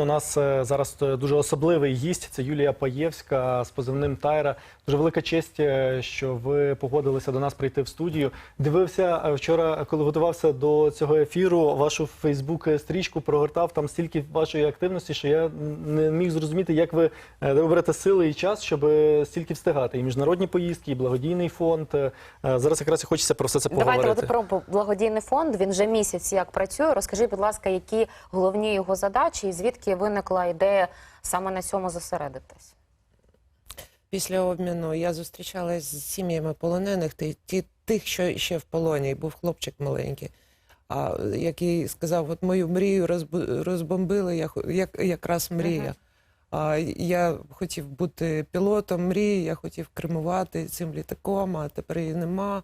У нас е, зараз е, дуже особливий гість. Це Юлія Паєвська з позивним Тайра. Дуже велика честь, е, що ви погодилися до нас прийти в студію. Дивився вчора, коли готувався до цього ефіру. Вашу Фейсбук-стрічку прогортав там стільки вашої активності, що я не міг зрозуміти, як ви е, де ви берете сили і час, щоб стільки встигати. І міжнародні поїздки, і благодійний фонд. Зараз якраз і хочеться про все це поговорити. Давайте про благодійний фонд. Він вже місяць як працює. Розкажіть, будь ласка, які головні його задачі і звідки виникла ідея саме на цьому зосередитись? Після обміну я зустрічалась з сім'ями полонених, ті, тих, що ще в полоні, був хлопчик маленький, а, який сказав: от мою мрію розбомбили, я як, якраз мрія. А, я хотів бути пілотом мрії, я хотів кермувати цим літаком, а тепер її нема.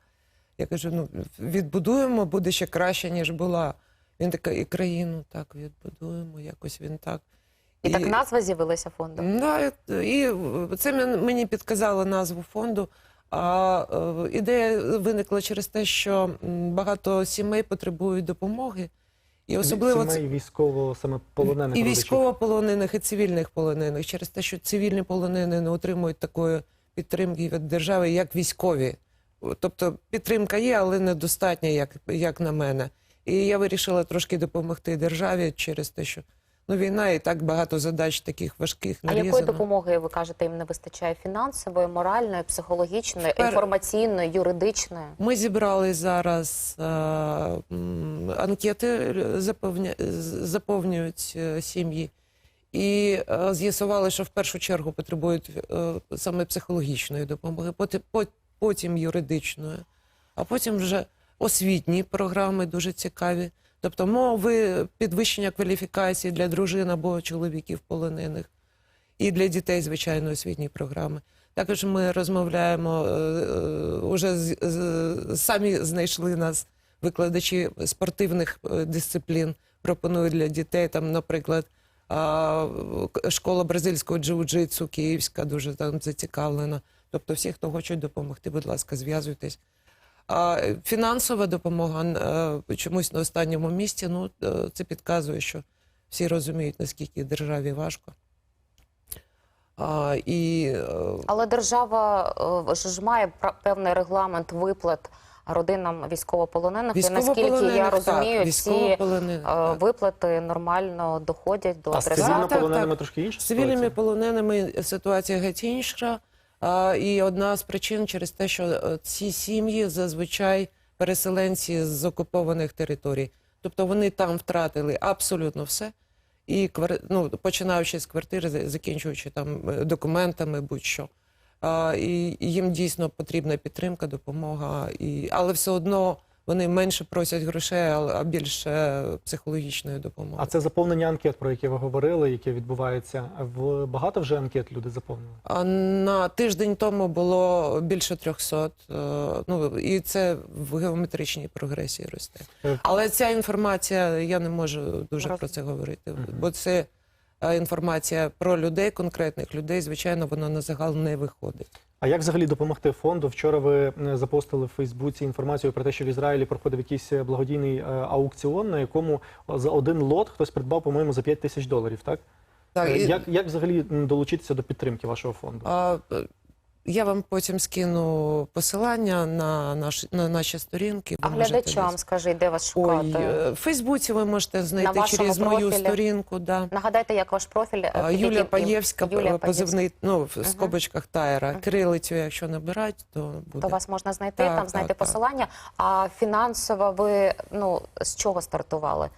Я кажу: ну відбудуємо, буде ще краще, ніж була. Він такий, і країну так відбудуємо, якось він так. І, так назва з'явилася фонду. Да, і це мені підказало назву фонду. А е, ідея виникла через те, що багато сімей потребують допомоги, і особливо це Сімей військово саме полонених і військовополонених, і цивільних полонених, через те, що цивільні полонені не отримують такої підтримки від держави, як військові. Тобто підтримка є, але недостатня, як, як на мене. І я вирішила трошки допомогти державі через те, що ну, війна і так багато задач таких важких А якої допомоги ви кажете, їм не вистачає? Фінансової, моральної, психологічної, Тепер- інформаційної, юридичної? Ми зібрали зараз е, м, анкети, заповня, заповнюють е, сім'ї, і е, з'ясували, що в першу чергу потребують е, саме психологічної допомоги, поти- по- потім юридичної, а потім вже освітні програми дуже цікаві. Тобто мови підвищення кваліфікації для дружин або чоловіків полонених і для дітей, звичайно, освітні програми. Також ми розмовляємо, е, е, уже самі знайшли нас викладачі спортивних е, дисциплін, пропонують для дітей, там, наприклад, школа бразильського джиу-джитсу київська дуже там зацікавлена. Тобто всі, хто хочуть допомогти, будь ласка, зв'язуйтесь. А е, фінансова допомога е, чомусь на останньому місці, ну, е, це підказує, що всі розуміють, наскільки державі важко. А, і, Але держава ж має пра- певний регламент виплат родинам військовополонених. І наскільки я розумію, так, ці виплати нормально доходять до А з адресата. цивільно полоненими трошки інша З цивільними полоненими ситуація геть інша. І одна з причин через те, що е, ці сім'ї зазвичай переселенці з окупованих територій. Тобто вони там втратили абсолютно все. І ну, починаючи з квартири, закінчуючи там е, документами, будь-що. І їм дійсно потрібна підтримка, допомога. І, але все одно вони менше просять грошей, а, більше психологічної допомоги. А це заповнення анкет, про яке ви говорили, яке відбувається. В багато вже анкет люди заповнили. А На тиждень тому було більше 300, е, ну і це в геометричній прогресії росте. Е, Але ця інформація, я не можу дуже Роз- про це говорити, бо це інформація про людей, конкретних людей. Звичайно, воно на загал не виходить. А як взагалі допомогти фонду? Вчора ви е, запостили в Фейсбуці інформацію про те, що в Ізраїлі проходив якийсь е, благодійний е, аукціон, на якому за один лот хтось придбав, по-моєму, за 5 тисяч доларів. Так, Так, і- як, як взагалі долучитися до підтримки вашого фонду? А, я вам потім скину посилання на, наш, на наші сторінки. А глядачам десь- скажи, де вас шукати? Ой, е, в Фейсбуці ви можете знайти вашому через мою профілі? сторінку. Да. Нагадайте, як ваш профіль е, А, Юлія Паєвська, Юлія позивний, ну, в Мгм. скобочках Тайра. Мгм. Кирилицю, якщо набирати, то буде. То вас можна знайти, Так, там знайти так, так. посилання. А фінансово ви ну з чого стартували?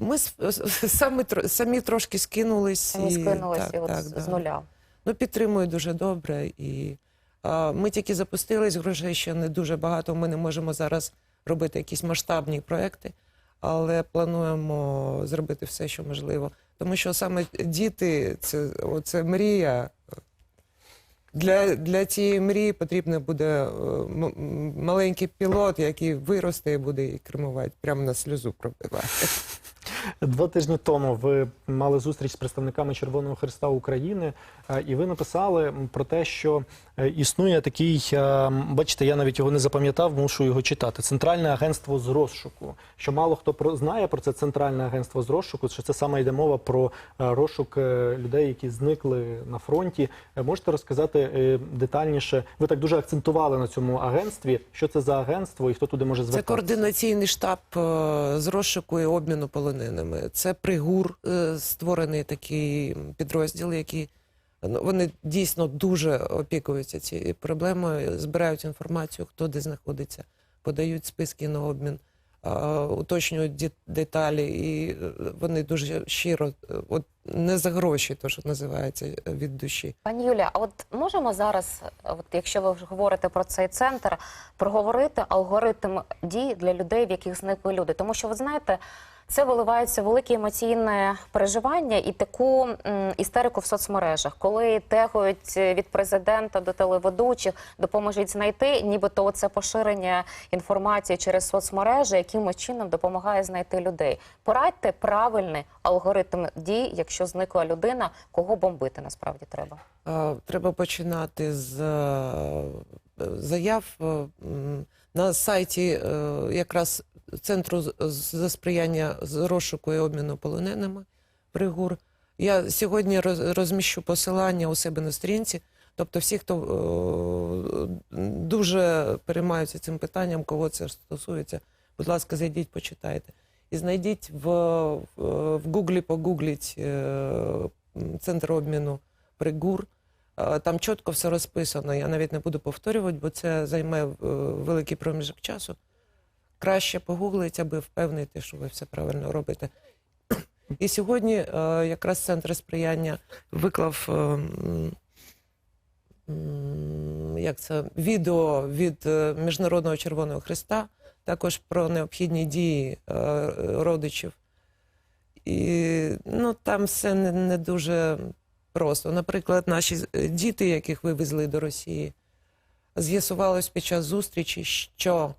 Ми самі, самі трошки скинулись. Самі і- скинулись так, і от так, з, да. з нуля. Ну, підтримую дуже добре. І а, ми тільки запустились, грошей ще не дуже багато. Ми не можемо зараз робити якісь масштабні проекти, але плануємо зробити все, що можливо. Тому що саме діти це, це мрія. Для, для цієї мрії потрібно буде е, маленький пілот, який виросте і буде її кермувати, прямо на сльозу пробивати. Два тижні тому ви мали зустріч з представниками Червоного Христа України, е, і ви написали про те, що е, існує такий, е, бачите, я навіть його не запам'ятав, мушу його читати. Центральне агентство з розшуку. Що мало хто про знає про це центральне агентство з розшуку, що це саме йде мова про розшук людей, які зникли на фронті. Можете розказати детальніше? Ви так дуже акцентували на цьому агентстві. Що це за агентство і хто туди може Це координаційний штаб з розшуку і обміну полоненими. Це пригур, е, створений такий підрозділ, який ну, вони дійсно дуже опікуються цією проблемою, збирають інформацію, хто де знаходиться, подають списки на обмін, уточнюють деталі, і е, вони дуже щиро, е, от не за гроші, то що називається від душі. Пані Юлія, а от можемо зараз, от якщо ви говорите про цей центр, проговорити алгоритм дій для людей, в яких зникли люди? Тому що ви знаєте, це виливається в велике емоційне переживання і таку істерику в соцмережах, коли тегують від президента до телеведучих, допоможіть знайти, нібито це поширення інформації через соцмережі, якимось чином допомагає знайти людей. Порадьте правильний алгоритм дій, якщо зникла людина, кого бомбити насправді треба. Треба починати з е, заяв е, на сайті е, якраз центру за сприяння з розшуку і обміну полоненими Пригур. Я сьогодні розміщу посилання у себе на сторінці. Тобто, всі, хто е, дуже переймаються цим питанням, кого це стосується, будь ласка, зайдіть, почитайте. І знайдіть в, в, Гуглі, погугліть центр обміну Пригур. Е, Там чітко все розписано. Я навіть не буду повторювати, бо це займе е, великий проміжок часу. Краще погуглить, аби впевнити, що ви все правильно робите. І сьогодні е, якраз центр сприяння виклав як це, відео від Міжнародного Червоного Христа, також про необхідні дії родичів. І ну, там все не, не дуже просто. Наприклад, наші е, діти, яких вивезли до Росії, з'ясувалось під час зустрічі, що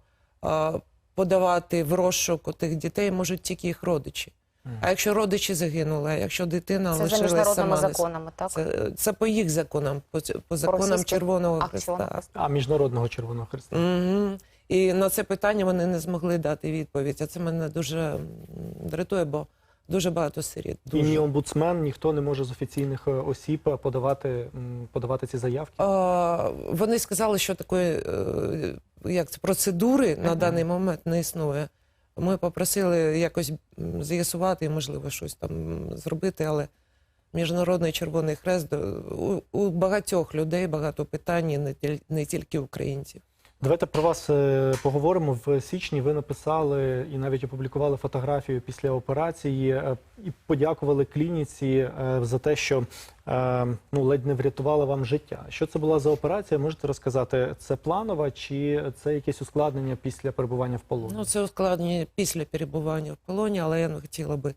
е, подавати в розшук тих дітей можуть тільки їх родичі. А якщо родичі загинули, а якщо дитина Це за міжнародними сама, законами, так? це, це по їх законам, по, по законам Червоного Христа. А Міжнародного Червоного Христа. Угу. І на це питання вони не змогли дати відповідь. А це мене дуже дратує, бо дуже багато сиріт. І ні омбудсмен, ніхто не може з офіційних е, осіб е, подавати, подавати ці заявки. А, вони сказали, що такої е, як це, процедури на даний момент не існує. Ми попросили якось з'ясувати і, можливо, щось там зробити, але Міжнародний Червоний Хрест у, у багатьох людей багато питань, не, тіль- не тільки українців. Давайте про вас е, поговоримо. В січні ви написали і навіть опублікували фотографію після операції е, і подякували клініці е, за те, що ну ледь не врятувала вам життя. Що це була за операція? Можете розказати? Це планова чи це якесь ускладнення після перебування в полоні? Ну, це ускладнення після перебування в полоні, але я не хотіла би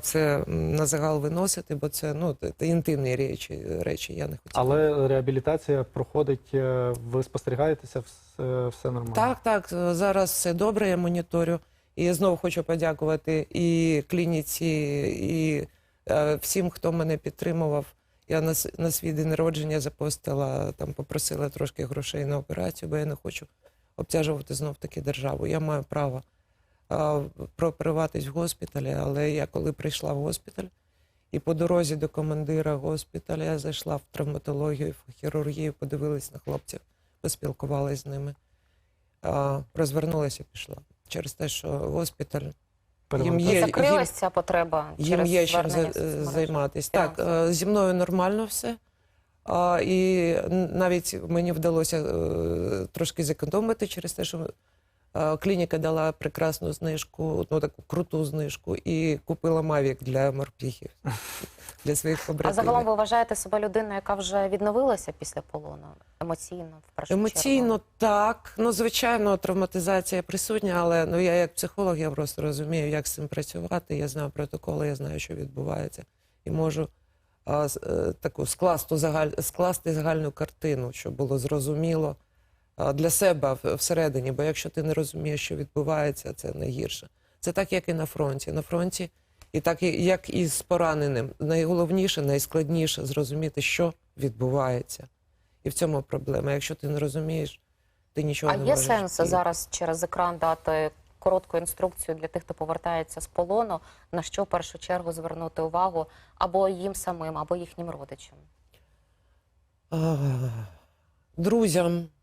це на загал виносити, бо це ну це, інтимні речі, речі. Я не хотіла. Але реабілітація проходить, е, ви спостерігаєтеся, все, все нормально. Так, так, е, зараз все добре, я моніторю. І я знову хочу подякувати і клініці, і е, всім, хто мене підтримував. Я на, на свій день народження запостила, там попросила трошки грошей на операцію, бо я не хочу обтяжувати знов таки державу. Я маю право прооперуватись в госпіталі, але я коли прийшла в госпіталь, і по дорозі до командира госпіталя я зайшла в травматологію, в хірургію, подивилась на хлопців, поспілкувалась з ними а, розвернулася і пішла. Через те, що госпіталь Їм є- Закрилась ця потреба їм через є чим займатися. Так. Е, зі мною нормально все. А, і навіть мені вдалося е, трошки зекономити через те, що клініка дала прекрасну знижку, ну таку круту знижку, і купила Мавік для морпіхів, для своїх А загалом ви вважаєте себе людиною, яка вже відновилася після полону? Емоційно, в першу Емоційно чергу? так. Ну, звичайно, травматизація присутня, але ну я як психолог, я просто розумію, як з цим працювати. Я знаю протоколи, я знаю, що відбувається, і можу е, таку скласти, загаль, скласти загальну картину, щоб було зрозуміло для себе всередині. Бо якщо ти не розумієш, що відбувається, це найгірше. Це так, як і на фронті. На фронті, і так як і з пораненим. Найголовніше, найскладніше зрозуміти, що відбувається. І в цьому проблема. Якщо ти не розумієш, ти нічого А не є сенс І- зараз через екран дати коротку інструкцію для тих, хто повертається з полону, на що в першу чергу звернути увагу або їм самим, або їхнім родичам? А, друзям, а,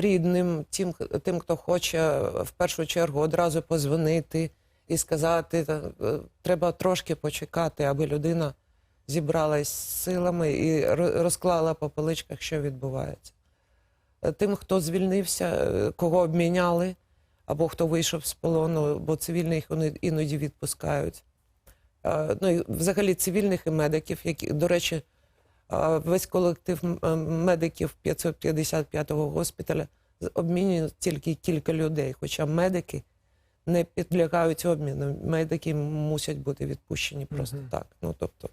рідним, тим, тим, хто хоче в першу чергу одразу позвонити і сказати, е, треба трошки почекати, аби людина зібралась з силами і розклала по поличках, що відбувається. Е, Тим, хто звільнився, е, кого обміняли, або хто вийшов з полону, бо цивільних іноді відпускають. Е, Ну і взагалі цивільних і медиків, які, до речі, Весь колектив е, медиків 555-го госпіталя обмінює тільки кілька людей, хоча медики не підлягають обміну. Медики мусять бути відпущені просто так. Ну тобто,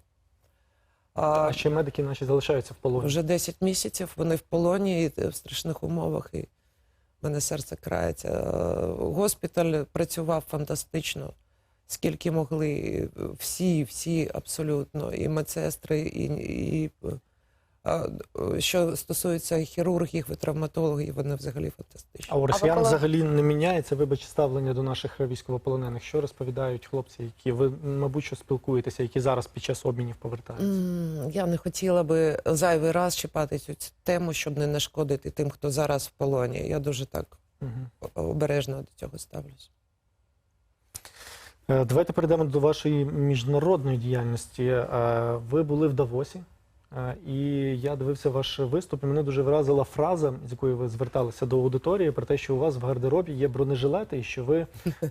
А а, ще медики наші залишаються в полоні. вже 10 місяців вони в полоні і в страшних умовах, і в мене серце крається. Е, Госпіталь працював фантастично, скільки могли. Всі, всі абсолютно, і медсестри, і, і а, що стосується хірургів і травматологів, вони взагалі фантастичні. А у росіян коли- взагалі не міняється, вибач, ставлення до наших військовополонених. Що розповідають хлопці, які ви, мабуть, що спілкуєтеся, які зараз під час обмінів повертаються? Я не хотіла би зайвий раз чіпати цю тему, щоб не нашкодити тим, хто зараз в полоні. Я дуже так Мгм. обережно до цього ставлюсь. Е, Давайте перейдемо до вашої міжнародної діяльності. Е, Ви були в Давосі, і я дивився ваш виступ. і Мене дуже вразила фраза, з якою ви зверталися до аудиторії, про те, що у вас в гардеробі є бронежилети, і що ви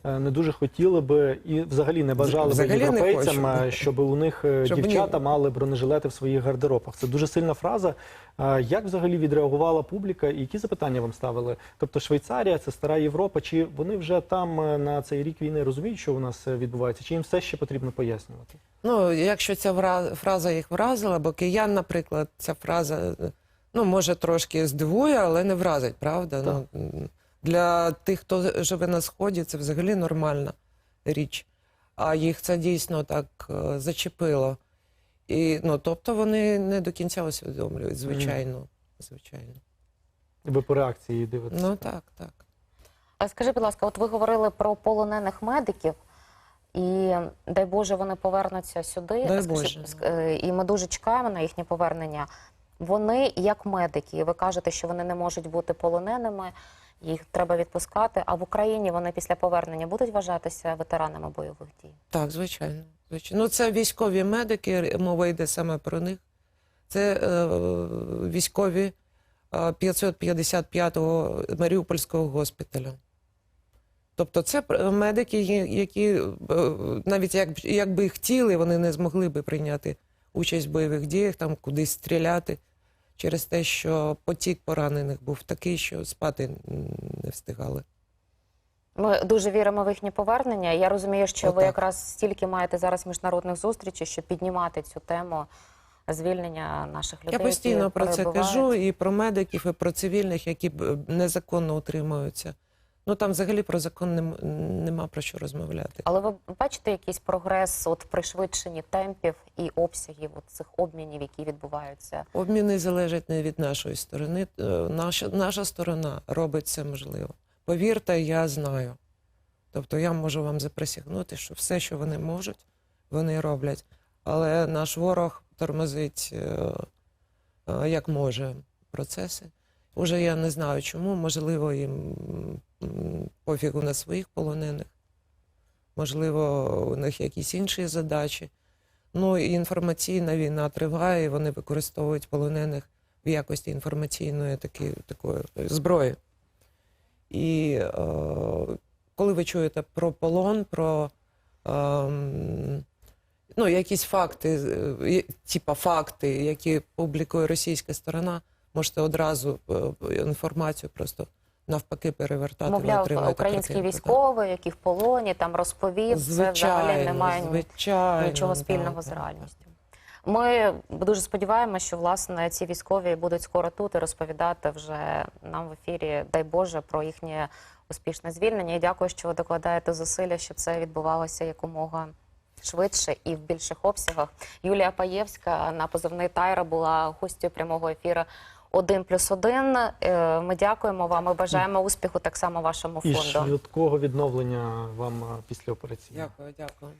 е, не дуже хотіли би і взагалі не бажали би європейцям, е, щоб у них е, Щоб ні. дівчата мали бронежилети в своїх гардеробах. Це дуже сильна фраза. Е, Як взагалі відреагувала публіка і які запитання вам ставили? Тобто Швейцарія, це стара Європа. Чи вони вже там е, на цей рік війни розуміють, що у нас е, відбувається? Чи їм все ще потрібно пояснювати? Ну, якщо ця фраза їх вразила, бо киян, наприклад, ця фраза ну, може трошки здивує, але не вразить, правда? Так. Ну, для тих, хто живе на сході, це взагалі нормальна річ. А їх це дійсно так е, зачепило. І, ну, тобто вони не до кінця усвідомлюють, звичайно. Звичайно. Ви по реакції дивитеся? Ну так, так. А скажи, будь ласка, от ви говорили про полонених медиків, і дай Боже, вони повернуться сюди. Дай Боже. е, І ми дуже чекаємо на їхнє повернення. Вони як медики, ви кажете, що вони не можуть бути полоненими, їх треба відпускати. А в Україні вони після повернення будуть вважатися ветеранами бойових дій. Так, звичайно. звичайно. Ну, це військові медики, мова йде саме про них. Це е, військові е, 555-го Маріупольського госпіталю. Тобто це медики, які е, навіть як, якби хотіли, вони не змогли би прийняти участь в бойових діях, там кудись стріляти через те, що потік поранених був такий, що спати не встигали. Ми дуже віримо в їхнє повернення. Я розумію, що ви якраз стільки маєте зараз міжнародних зустрічей, щоб піднімати цю тему звільнення наших людей. Я постійно про це кажу і про медиків, і про цивільних, які незаконно утримуються. Ну там взагалі про закон нем, нема про що розмовляти. Але ви бачите якийсь прогрес от в пришвидшенні темпів і обсягів от цих обмінів, які відбуваються? Обміни залежать не від нашої сторони. Е, Наша, наша сторона робить це можливо. Повірте, я знаю. Тобто я можу вам заприсягнути, що все, що вони можуть, вони роблять. Але наш ворог тормозить е, е, як може процеси. Уже я не знаю чому, можливо, їм пофігу на своїх полонених, можливо, у них якісь інші задачі. Ну і інформаційна війна триває, і вони використовують полонених в якості інформаційної такі, такої зброї. І е, коли ви чуєте про полон, про ем, ну, якісь факти, е, типа факти, які публікує російська сторона, можете одразу е, інформацію просто навпаки перевертати. Мовляв, український військовий, який в полоні, там розповів, це взагалі немає звичайно, нічого спільного так, з реальністю. Ми дуже сподіваємося, що власне ці військові будуть скоро тут і розповідати вже нам в ефірі, дай Боже, про їхнє успішне звільнення. І дякую, що ви докладаєте зусилля, щоб це відбувалося якомога швидше і в більших обсягах. Юлія Паєвська на позивний Тайра була гостю прямого ефіру. Один плюс один. Е, Ми дякуємо вам. Ми бажаємо успіху так само вашому І фонду. швидкого відновлення вам е, після операції. Дякую, дякую.